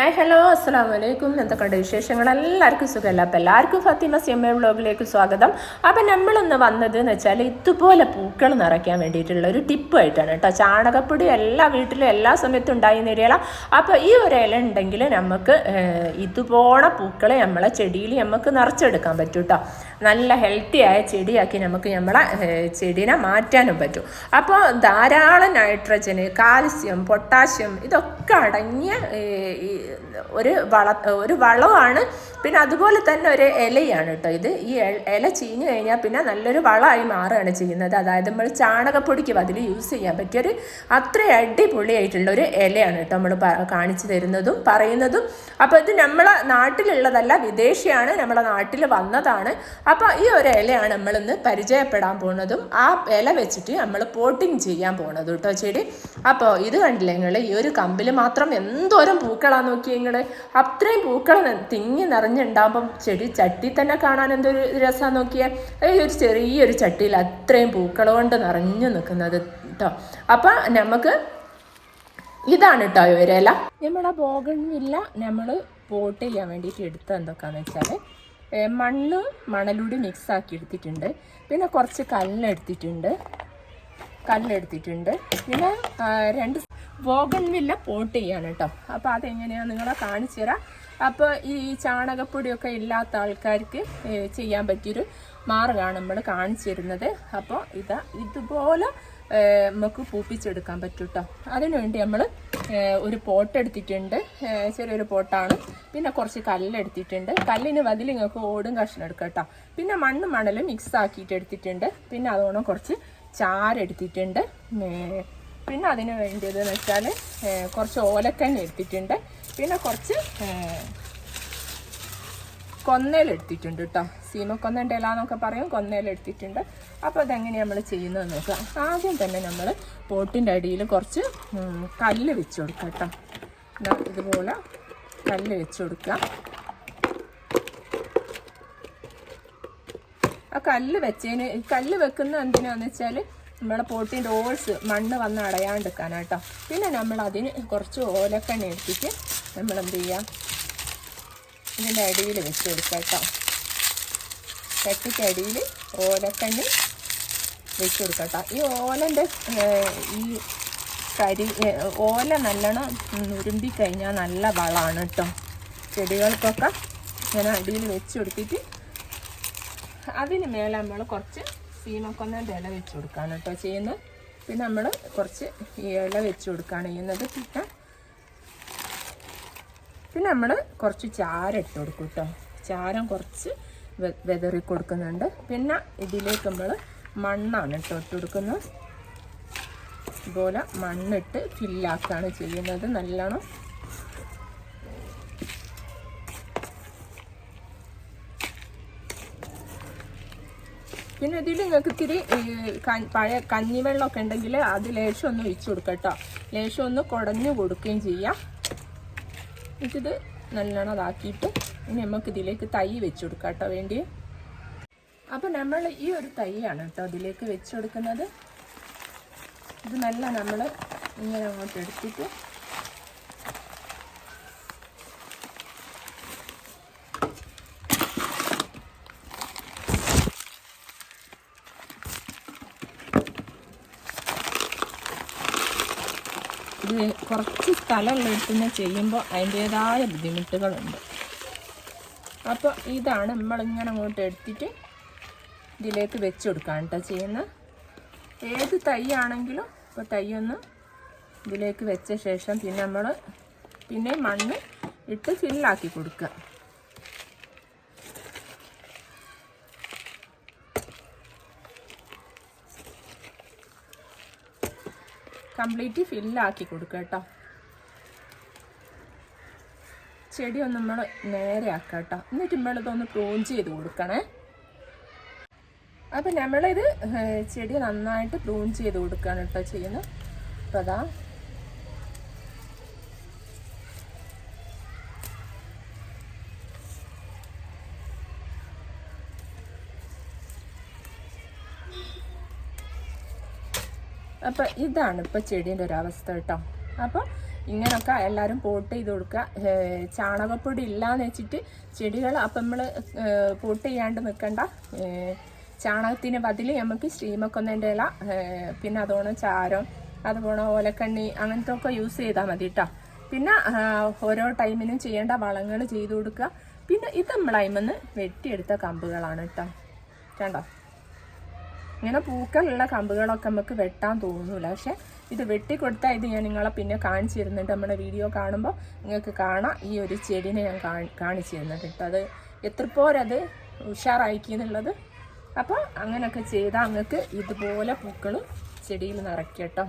Hi hello അസ്സാം വലൈക്കും എന്തൊക്കെയുണ്ട് വിശേഷങ്ങൾ? എല്ലാവർക്കും സുഖമല്ല? അപ്പം എല്ലാവർക്കും ഫത്തിമ എ വ്ളോഗിലേക്ക് സ്വാഗതം. അപ്പം നമ്മളൊന്ന് വന്നത് എന്ന് വെച്ചാൽ ഇതുപോലെ പൂക്കൾ നിറയ്ക്കാൻ വേണ്ടിയിട്ടുള്ള ഒരു ടിപ്പ് ആയിട്ടാണ് കേട്ടോ. ചാണകപ്പൊടി എല്ലാ വീട്ടിലും എല്ലാ സമയത്തും ഉണ്ടായി നിരയില അപ്പോൾ ഈ ഒരു ഇല ഉണ്ടെങ്കിൽ നമുക്ക് ഇതുപോലെ പൂക്കളെ നമ്മളെ ചെടിയിൽ നമുക്ക് നിറച്ചെടുക്കാൻ പറ്റും കേട്ടോ നല്ല ഹെൽത്തിയായ ചെടിയാക്കി നമുക്ക് നമ്മളെ ചെടീനെ മാറ്റാനും പറ്റും. അപ്പോൾ ധാരാളം നൈട്രജന് കാൽസ്യം പൊട്ടാസ്യം ഇതൊക്കെ അടങ്ങിയ ഒരു വള ഒരു വളമാണ്. പിന്നെ അതുപോലെ തന്നെ ഒരു ഇലയാണ് കേട്ടോ ഇത്. ഈ ഇല ചീഞ്ഞു കഴിഞ്ഞാൽ പിന്നെ നല്ലൊരു വളമായി മാറുകയാണ് ചെയ്യുന്നത്. അതായത് നമ്മൾ ചാണകപ്പൊടിക്ക് അതിൽ യൂസ് ചെയ്യാൻ പറ്റിയൊരു അത്ര അടിപൊളിയായിട്ടുള്ള ഒരു ഇലയാണ് കേട്ടോ നമ്മൾ കാണിച്ചു തരുന്നതും പറയുന്നതും. അപ്പോൾ ഇത് നമ്മളെ നാട്ടിലുള്ളതല്ല വിദേശിയാണ് നമ്മളെ നാട്ടിൽ വന്നതാണ്. അപ്പോൾ ഈ ഒരു ഇലയാണ് നമ്മളിന്ന് പരിചയപ്പെടാൻ പോണതും ആ ഇല വെച്ചിട്ട് നമ്മൾ പോട്ടിങ് ചെയ്യാൻ പോണത് കേട്ടോ ചെടി അപ്പോൾ ഇത് കണ്ടില്ലേ നിങ്ങൾ ഈ ഒരു കമ്പിൽ മാത്രം എന്തോരം പൂക്കളാ നോക്കി നിങ്ങൾ അത്രയും പൂക്കൾ തിങ്ങി നിറഞ്ഞുണ്ടാകുമ്പം ചെടി ചട്ടി തന്നെ കാണാൻ എന്തൊരു രസമാണ് നോക്കിയേ. അതായത് ഒരു ചെറിയൊരു ചട്ടിയിൽ അത്രയും പൂക്കൾ കൊണ്ട് നിറഞ്ഞു നിൽക്കുന്നത് കേട്ടോ അപ്പം നമുക്ക് ഇതാണ് കേട്ടോ ഒരു നമ്മളാ ബോഗൺവില്ല നമ്മൾ പോട്ട് ചെയ്യാൻ വേണ്ടിയിട്ട് എടുത്തത് എന്തൊക്കെയാണെന്ന് വെച്ചാൽ മണ്ണ് മണലൂടി മിക്സ് ആക്കി എടുത്തിട്ടുണ്ട്. പിന്നെ കുറച്ച് കല്ലെടുത്തിട്ടുണ്ട്. കല്ലെടുത്തിട്ടുണ്ട്. പിന്നെ രണ്ട് ബോഗൺവില്ല പോട്ട് ചെയ്യാണ് കേട്ടോ. അപ്പോൾ അതെങ്ങനെയാണ് നിങ്ങളെ കാണിച്ചു തരാം. അപ്പോൾ ഈ ചാണകപ്പൊടിയൊക്കെ ഇല്ലാത്ത ആൾക്കാർക്ക് ചെയ്യാൻ പറ്റിയൊരു മാർഗമാണ് നമ്മൾ കാണിച്ചു തരുന്നത്. അപ്പോൾ ഇതാ ഇതുപോലെ നമുക്ക് പൂപ്പിച്ചെടുക്കാൻ പറ്റും കേട്ടോ. അതിനുവേണ്ടി നമ്മൾ ഒരു പോട്ട് എടുത്തിട്ടുണ്ട്. ചെറിയൊരു പോട്ടാണ്. പിന്നെ കുറച്ച് കല്ലെടുത്തിട്ടുണ്ട്. കല്ലിന് വതിലിങ്ങൾക്ക് നിങ്ങൾക്ക് ഓടും കഷ്ണം എടുക്കാം കേട്ടോ. പിന്നെ മണ്ണ് മണൽ മിക്സ് ആക്കിയിട്ട് എടുത്തിട്ടുണ്ട്. പിന്നെ അതുകൊണ്ട് കുറച്ച് ചാരെടുത്തിട്ടുണ്ട്. പിന്നെ അതിന് വേണ്ടിയതെന്ന് വെച്ചാൽ കുറച്ച് ഓലക്കഞ്ഞി എടുത്തിട്ടുണ്ട്. പിന്നെ കുറച്ച് കൊന്നയിലെടുത്തിട്ടുണ്ട് കേട്ടോ സീമക്കൊന്നന്റെ ഇല എന്നൊക്കെ പറയും കൊന്നയിലെടുത്തിട്ടുണ്ട് അപ്പോൾ അതെങ്ങനെയാണ് നമ്മൾ ചെയ്യുന്നത് നോക്കാം ആദ്യം തന്നെ നമ്മൾ പോട്ടിന്റെ അടിയിൽ കുറച്ച് കല്ല് വെച്ച് കൊടുക്കുക കേട്ടോ ഇതുപോലെ കല്ല് വെച്ച് കൊടുക്കുക. ആ കല്ല് വെച്ചതിന് കല്ല് വെക്കുന്ന എന്തിനാന്ന് വെച്ചാൽ നമ്മളെ പോട്ടിന്റെ ഓൾസ് മണ്ണ് വന്ന് അടയാണ്ടിരിക്കാനാട്ടോ. പിന്നെ നമ്മൾ അതിന് കുറച്ച് ഓലക്കണ്ണ എടുത്തിട്ട് നമ്മൾ എന്ത് ചെയ്യാം? ഇതിന്റെ അടിയിൽ വെച്ച് കൊടുക്കാം കേട്ടോ ചട്ടിക്ക് ഓലക്കണ്ണി വെച്ച് കൊടുക്കാം കേട്ടോ ഈ ഓലന്റെ ഈ കരി ഓല നല്ലോണം ഉരുമ്പി കഴിഞ്ഞാൽ നല്ല വളമാണ് കേട്ടോ. ചെടികൾക്കൊക്കെ ഞാൻ അടിയിൽ വെച്ച് കൊടുത്തിട്ട് അതിന് മേലെ നമ്മൾ കുറച്ച് സീമക്കൊന്നന്റെ ഇല വെച്ച് കൊടുക്കുകയാണ് കേട്ടോ ചെയ്യുന്നത്. പിന്നെ നമ്മൾ കുറച്ച് ഇല വെച്ച് കൊടുക്കുകയാണ് ചെയ്യുന്നത്. പിന്നെ പിന്നെ നമ്മൾ കുറച്ച് ചാരം ഇട്ട് കൊടുക്കും കേട്ടോ. ചാരം കുറച്ച് വെതറി കൊടുക്കുന്നുണ്ട്. പിന്നെ ഇതിലേക്ക് നമ്മൾ മണ്ണാണ് കേട്ടോ ഇട്ട് കൊടുക്കുന്നത്. ഇതുപോലെ മണ്ണിട്ട് ഫില്ലാക്കാണ് ചെയ്യുന്നത്. നല്ലോണം പിന്നെ ഇതിൽ നിങ്ങൾക്ക് ഇത്തിരി പഴയ കഞ്ഞിവെള്ളമൊക്കെ ഉണ്ടെങ്കിൽ അത് ലേശം ഒന്ന് ഒഴിച്ചു കൊടുക്കാം കേട്ടോ. ലേശം ഒന്ന് കുടഞ്ഞു കൊടുക്കുകയും ചെയ്യാം. എന്നിട്ടിത് നല്ലോണം അതാക്കിയിട്ട് ഇനി നമുക്ക് ഇതിലേക്ക് തൈ വെച്ച് കൊടുക്കാം കേട്ടോ വേണ്ടി. അപ്പം നമ്മൾ ഈ ഒരു തൈയാണ് കേട്ടോ ഇതിലേക്ക് വെച്ച് കൊടുക്കുന്നത്. ഇത് നല്ല നമ്മൾ ഇങ്ങനെ അങ്ങോട്ട് എടുത്തിട്ട് കുറച്ച് സ്ഥലമുള്ളിടത്തുനിന്ന് ചെയ്യുമ്പോൾ അതിന്റേതായ ബുദ്ധിമുട്ടുകളുണ്ട്. അപ്പോൾ ഇതാണ് നമ്മളിങ്ങനെ അങ്ങോട്ട് എടുത്തിട്ട് ഇതിലേക്ക് വെച്ച് കൊടുക്കാൻ കേട്ടോ ചെയ്യുന്നത്. ഏത് തൈ ആണെങ്കിലും ഇപ്പോൾ തൈ ഒന്ന് ഇതിലേക്ക് വെച്ച ശേഷം പിന്നെ നമ്മൾ പിന്നെ മണ്ണ് ഇട്ട് ഫില്ലാക്കി കൊടുക്കുക. കംപ്ലീറ്റ് ഫില്ലാക്കി കൊടുക്കുക കേട്ടോ. ചെടി ഒന്ന് നമ്മൾ നേരെ ആക്കുക കേട്ടോ. എന്നിട്ട് നമ്മളിതൊന്ന് പ്രൂൺ ചെയ്ത് കൊടുക്കണേ. അപ്പം നമ്മളിത് ചെടി നന്നായിട്ട് പ്രൂൺ ചെയ്ത് കൊടുക്കുകയാണ് കേട്ടോ ചെയ്യുന്നത്. അപ്പം അതാ അപ്പം ഇതാണ് ഇപ്പം ചെടീന്റെ ഒരു അവസ്ഥ കേട്ടോ. അപ്പോൾ ഇങ്ങനൊക്കെ എല്ലാവരും പോട്ട് ചെയ്ത് കൊടുക്കുക. ചാണകപ്പൊടി ഇല്ലാന്ന് വെച്ചിട്ട് ചെടികൾ അപ്പം നമ്മൾ പോട്ട് ചെയ്യാണ്ട് നിൽക്കണ്ട ചാണകത്തിന് ബതിൽ നമുക്ക് ശ്രീമക്കൊന്നതിന്റെ ഇല പിന്നെ അതോണം ചാരം അതുപോലെ ഓലക്കണ്ണി അങ്ങനത്തെ ഒക്കെ യൂസ് ചെയ്താൽ മതി കേട്ടോ. പിന്നെ ഓരോ ടൈമിനും ചെയ്യേണ്ട വളങ്ങൾ ചെയ്ത് കൊടുക്കുക. പിന്നെ ഇത് നമ്മളതിമെന്ന് വെട്ടിയെടുത്ത കമ്പുകളാണ് കേട്ടോ. കണ്ടോ? ഇങ്ങനെ പൂക്കളുള്ള കമ്പുകളൊക്കെ നമുക്ക് വെട്ടാൻ തോന്നൂല. പക്ഷേ ഇത് വെട്ടിക്കൊടുത്താൽ ഇത് ഞാൻ നിങ്ങളെ പിന്നെ കാണിച്ചു തരുന്നുണ്ട് നമ്മുടെ വീഡിയോ കാണുമ്പോൾ നിങ്ങൾക്ക് കാണാം. ഈ ഒരു ചെടിനെ ഞാൻ കാണി- കാണിച്ചു തരുന്നുണ്ട് കേട്ടോ. അത് എത്ര പോരത് ഉഷാറായിക്കി എന്നുള്ളത്. അപ്പോൾ അങ്ങനെയൊക്കെ ചെയ്താൽ നിങ്ങൾക്ക് ഇതുപോലെ പൂക്കൾ ചെടിയിൽ നിറയ്ക്കട്ടോ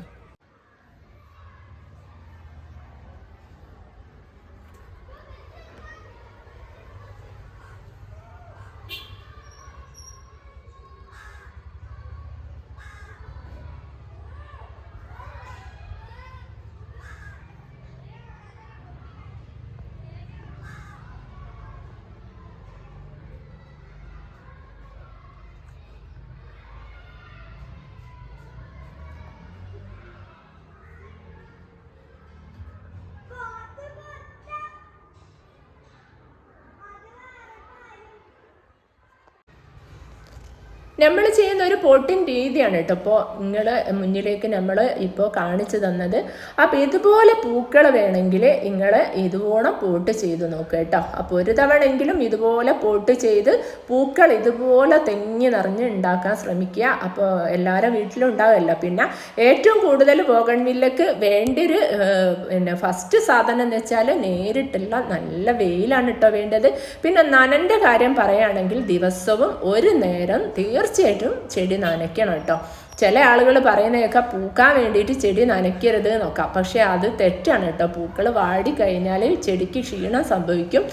നമ്മൾ ചെയ്യുന്ന ഒരു പോട്ടിംഗ് രീതിയാണ് കേട്ടോ ഇപ്പോൾ നിങ്ങൾ മുന്നിലേക്ക് നമ്മൾ ഇപ്പോൾ കാണിച്ചു തന്നത്. അപ്പോൾ ഇതുപോലെ പൂക്കൾ വേണമെങ്കിൽ നിങ്ങൾ ഇതുപോലെ പോട്ട് ചെയ്ത് നോക്കുക കേട്ടോ. അപ്പോൾ ഒരു തവണയെങ്കിലും ഇതുപോലെ പോട്ട് ചെയ്ത് പൂക്കൾ ഇതുപോലെ തെങ്ങി നിറഞ്ഞ് ഉണ്ടാക്കാൻ ശ്രമിക്കുക. അപ്പോൾ എല്ലാവരും വീട്ടിലും ഉണ്ടാവുമല്ലോ. പിന്നെ ഏറ്റവും കൂടുതൽ ബോഗൺവില്ലക്ക് വേണ്ടൊരു പിന്നെ ഫസ്റ്റ് സാധനം എന്ന് വെച്ചാൽ നേരിട്ടുള്ള നല്ല വെയിലാണ് കേട്ടോ വേണ്ടത്. പിന്നെ നനന്റെ കാര്യം പറയുകയാണെങ്കിൽ ദിവസവും ഒരു നേരം തീർച്ചയായിട്ടും ചെടി നനയ്ക്കണം കേട്ടോ. ചില ആളുകൾ പറയുന്നതൊക്കെ പൂക്കാൻ വേണ്ടിയിട്ട് ചെടി നനയ്ക്കരുത് നോക്കാം. പക്ഷേ അത് തെറ്റാണ് കേട്ടോ. പൂക്കൾ വാടി കഴിഞ്ഞാൽ ചെടിക്ക് ക്ഷീണം സംഭവിക്കും.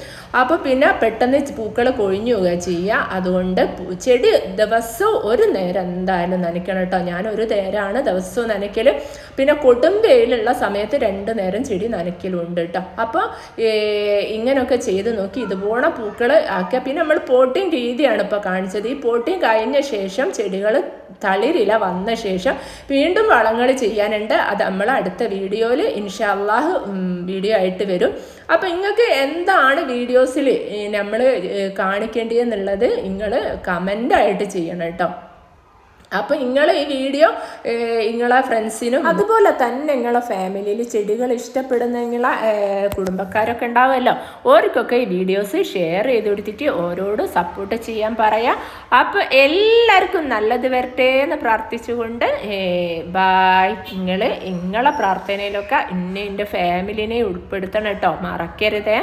അപ്പോൾ പിന്നെ പെട്ടെന്ന് പൂക്കൾ കൊഴിഞ്ഞു പോവുക ചെയ്യുക. അതുകൊണ്ട് ചെടി ദിവസവും ഒരു നേരം എന്തായാലും നനയ്ക്കണം കേട്ടോ. ഞാൻ ഒരു നേരമാണ് ദിവസവും നനയ്ക്കൽ പിന്നെ കൊടും വെയിലുള്ള സമയത്ത് രണ്ട് നേരം ചെടി നനയ്ക്കലുണ്ട് കേട്ടോ. അപ്പോൾ ഇങ്ങനെയൊക്കെ ചെയ്ത് നോക്കി ഇതുപോലെ പൂക്കൾ ആക്കുക പിന്നെ നമ്മൾ പോട്ടിങ് രീതിയാണ് ഇപ്പോൾ കാണിച്ചത്. ഈ പോട്ടിങ് കഴിഞ്ഞ ശേഷം ചെടികൾ തളിരില വന്ന ശേഷം വീണ്ടും വളങ്ങൾ ചെയ്യാനുണ്ട്. അത് നമ്മൾ അടുത്ത വീഡിയോയിൽ ഇൻഷാല്ലാഹ് വീഡിയോ ആയിട്ട് വരും. അപ്പോൾ നിങ്ങൾക്ക് എന്താണ് വീഡിയോസിൽ നമ്മൾ കാണിക്കേണ്ടതെന്നുള്ളത് നിങ്ങൾ കമന്റായിട്ട് ചെയ്യണം കേട്ടോ. അപ്പോൾ നിങ്ങൾ ഈ വീഡിയോ നിങ്ങളെ ഫ്രണ്ട്സിനും അതുപോലെ തന്നെ നിങ്ങളെ ഫാമിലിയിൽ ചെടികൾ ഇഷ്ടപ്പെടുന്ന നിങ്ങളെ കുടുംബക്കാരൊക്കെ ഉണ്ടാവുമല്ലോ. ഓർക്കൊക്കെ ഈ വീഡിയോസ് ഷെയർ ചെയ്ത് കൊടുത്തിട്ട് ഓരോട് സപ്പോർട്ട് ചെയ്യാൻ പറയാം. അപ്പോൾ എല്ലാവർക്കും നല്ലത് വരട്ടെ എന്ന് പ്രാർത്ഥിച്ചുകൊണ്ട് ബായ് നിങ്ങൾ നിങ്ങളെ പ്രാർത്ഥനയിലൊക്കെ ഇന്ന എന്റെ ഫാമിലിനെ ഉൾപ്പെടുത്തണം കേട്ടോ. മറക്കരുതേ.